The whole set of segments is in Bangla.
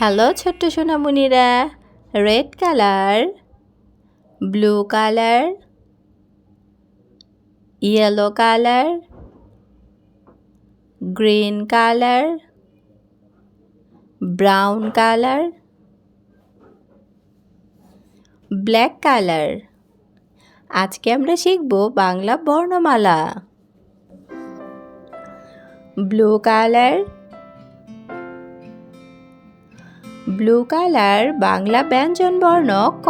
হ্যালো ছোট্ট সোনামণিরা। Red colour blue colour yellow colour green colour brown colour black colour আজকে আমরা শিখব বাংলা বর্ণমালা। Blue colour blue colour Bangla ব্যঞ্জন বর্ণ ক,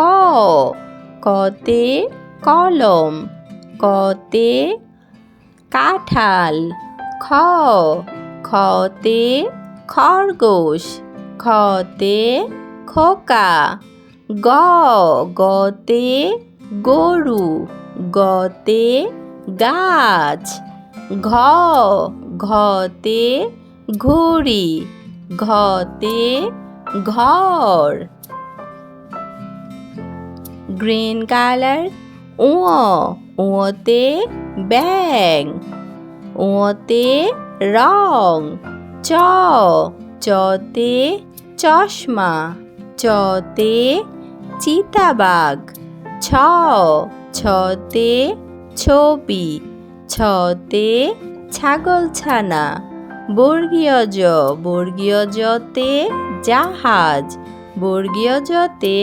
কতে কলম, কতে কাঁঠাল, খ, খতে খরগোশ, খতে খোকা, গ, গতে গরু, গতে গাছ, ঘ, ঘতে ঘুড়ি, ঘতে ঘর। গ্রিন কালার উঁ উঁতে ব্যাং উঁতে রং, চ, চতে চশমা, চতে চিতাবাঘ, ছ, ছতে ছবি, ছতে ছাগলছানা। বর্গীয় জ, বর্গীয় জতে জাহাজ, বর্গীয় জতে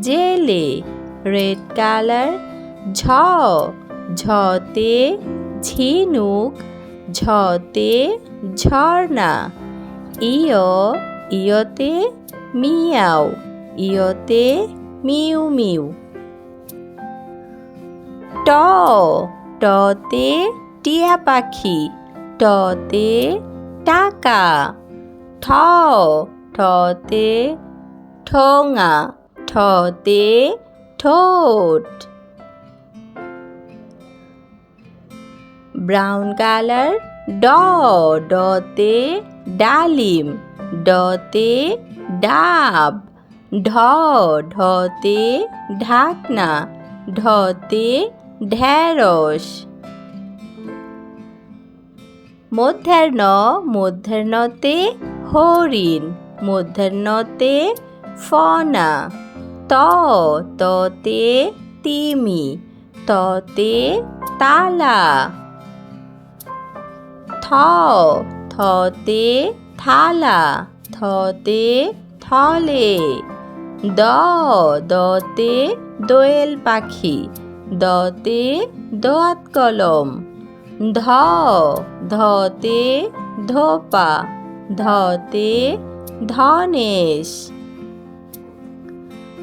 জেলে, রেড কালার ঝ ঝতে ঝিনুক ঝতে ঝর্ণা, ইয় ইয়তে মিয়াও ইয়তে মিউ মিউ। ট টতে টিয়া পাখি টতে টাকা ঠ ঠতে, ঠোঙা, ঠতে, ঠোঁট। ব্রাউন কালার, ড, ডতে, ডালিম, ডতে, ডাব। ঢ, ঢতে, ঢাকনা, ঢতে, ঢেঁড়স। মধ্যাহ্ন, মধ্যাহ্নতে হরিণ, মধ্যাহ্নতে ফনা ত ততে তিমি, ততে তালা থ থতে থালা, থতে থলে দ দতে দোয়েল পাখি, দতে দোয়াত কলম ধ ধতে ধোপা ধতে ধনেশ।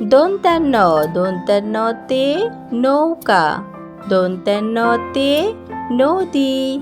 দন্তান্ন দন্তান্নতে নৌকা দন্তান্নতে নদী।